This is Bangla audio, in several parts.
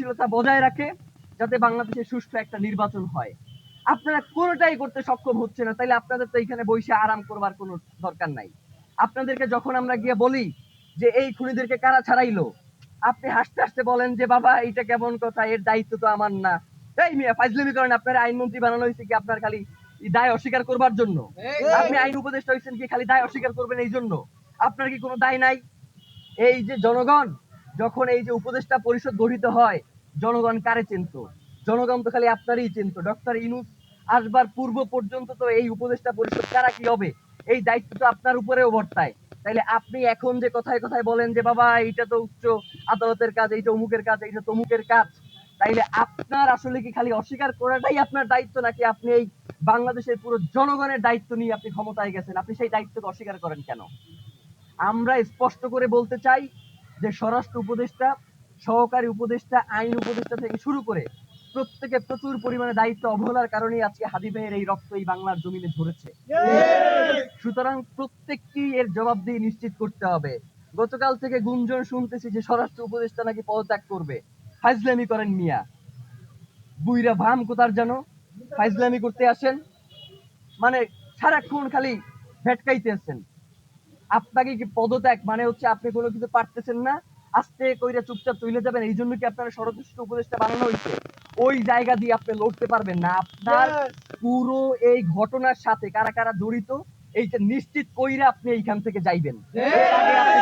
স্থিতিশীলতা বজায় রাখে যাতে বাংলাদেশে সুষ্ঠু একটা নির্বাচন হয়। আপনারা কোনোটাই করতে সক্ষম হচ্ছে না তাইলে আপনাদের তো এখানে বসে আরাম করবার কোনো দরকার নাই। আপনাদেরকে যখন আমরা গিয়ে বলি যে এই খুনিদেরকে কারা ছাড়াইলো? আপনি হাসতে হাসতে বলেন যে বাবা এইটা কেমন কথা এর দায়িত্ব তো আমার না। এই মিয়া ফাইজলামি করেন আপনার আইনমন্ত্রী বানানো হয়েছে কি আপনার খালি দায় অস্বীকার করবার জন্য? আপনি আইন উপদেষ্টা হয়েছেন কি খালি দায় অস্বীকার করবেন এই জন্য? আপনার কি কোনো দায় নাই? এই যে জনগণ যখন এই যে উপদেষ্টা পরিষদ গঠিত হয় জনগণ কারে চিনত? জনগণ তো খালি আপনারই চিনত। ডক্টর ইনুস আসবার পূর্ব পর্যন্ত তো এই উপদেষ্টা পরিষদ কারা কি হবে? এই দায়িত্ব তো আপনার উপরেও বর্তায়। তাইলে আপনি এখন যে কথায় কথায় বলেন যে, বাবা, এইটা তো উচ্চ আদালতের কাজ, এইটা অমুকের কাজ, এইটা তমুকের কাজ। তাইলে আপনার আসলে কি খালি অস্বীকার করাটাই আপনার দায়িত্ব, নাকি আপনি এই বাংলাদেশের পুরো জনগণের দায়িত্ব নিয়ে আপনি ক্ষমতায় গেছেন? আপনি সেই দায়িত্বকে অস্বীকার করেন কেন? আমরা স্পষ্ট করে বলতে চাই যে, স্বরাষ্ট্র উপদেষ্টা সহকারী উপদেষ্টা, আইন উপদেষ্টা থেকে শুরু করে প্রত্যেকে প্রচুর পরিমাণে দায়িত্ব অবহেলার কারণে আজকে ভাইয়ের এই রক্ত এই বাংলার জমিনে ঝরেছে। সুতরাং প্রত্যেকটি এর জবাবদিহি নিশ্চিত করতে হবে। গতকাল থেকে গুঞ্জন শুনতেছি যে স্বরাষ্ট্র উপদেষ্টা নাকি পদত্যাগ করবে। ফাইজলামি করেন মিয়া। বুইরা ভাম কোথার জানো? ফাইজলামি করতে আসেন। মানে সারাক্ষণ খালি ভেটকাইতে আছেন আপনাকে কি পদত্যাগ মানে হচ্ছে আপনি কোনো কিছু পারতেছেন না? আস্তে কইরা চুপচাপ চলে যাবেন এই জন্য কি আপনার ষড়যন্ত্র উপদেশটা বানানো হয়েছে ওই জায়গা দিয়ে আপনি লড়তে পারবেন না। আপনার পুরো এই ঘটনার সাথে কারা কারা জড়িত এইটা নিশ্চিত কইরা আপনি এইখান থেকে যাইবেন।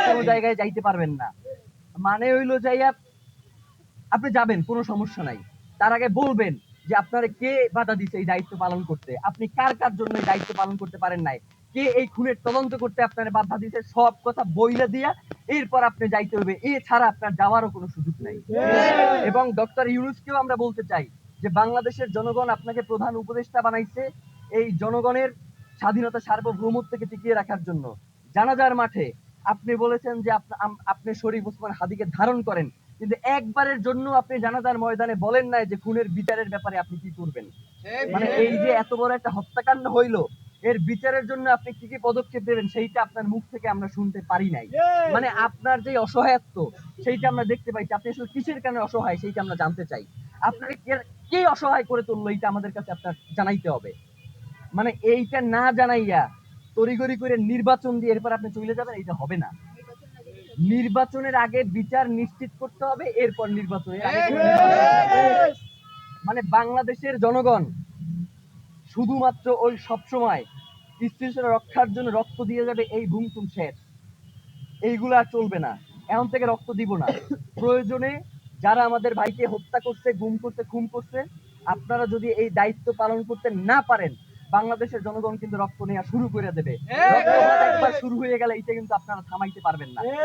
কোনো জায়গায় যাইতে পারবেন না। মানে হইল যাইয়া আপনি যাবেন কোনো সমস্যা নাই। তার আগে বলবেন যে আপনারা কে বাধা দিছে এই দায়িত্ব পালন করতে? আপনি কার কার জন্য এই দায়িত্ব পালন করতে পারেন নাই? কে এই খুনের তদন্ত করতে আপনার বাধা দিছে, সব কথা বইলে দিয়া এরপর আপনি যাইতে হবে এছাড়া আপনার যাওয়ারও কোনো সুযোগ নাই। এবং ডক্টর ইউনুসকেও আমরা বলতে চাই যে, বাংলাদেশের জনগণ আপনাকে প্রধান উপদেষ্টা বানাইছে এই জনগণের স্বাধীনতা সার্বভৌমত্বকে টিকিয়ে রাখার জন্য। জানাজার মাঠে আপনি বলেছেন যে আপনি শরীফ ওসমান হাদিকে ধারণ করেন। কিন্তু একবারের জন্য আপনি জানাজার ময়দানে বলেন নাই যে, খুনের বিচারের ব্যাপারে আপনি কি করবেন? মানে এই যে এত বড় একটা হত্যাকাণ্ড হইল এর বিচারের জন্য আপনি কি কি পদক্ষেপ নেবেন সেইটা আপনার মুখ থেকে আমরা শুনতে পারি নাই। মানে আপনার যে অসহায়ত্ব সেইটা আমরা দেখতে পাইছি আপনি আসলে কিসের কারণে অসহায় সেইটা আমরা জানতে চাই। আপনাকে কে- অসহায় করে তুললো এইটা আমাদের কাছে আপনার জানাইতে হবে। মানে এইটা না জানাইয়া তড়িগড়ি করে নির্বাচন দিয়ে এরপর আপনি চলে যাবেন এইটা হবে না। নির্বাচনের আগে বিচার নিশ্চিত করতে হবে এরপর নির্বাচনের আগে মানে বাংলাদেশের জনগণ শুধুমাত্র ওই সবসময় স্থিতিশীলতা রক্ষার জন্য রক্ত দিয়ে যাবে এই ঘুমতুম শেষ এইগুলো চলবে না। এখন থেকে রক্ত দিব না। প্রয়োজনে যারা আমাদের ভাইকে হত্যা করছে গুম করছে খুন করছে আপনারা যদি এই দায়িত্ব পালন করতে না পারেন বাংলাদেশের জনগণ কিন্তু রক্ত নেওয়া শুরু করে দেবে। একবার শুরু হয়ে গেলে এটা কিন্তু আপনারা থামাইতে পারবেন না।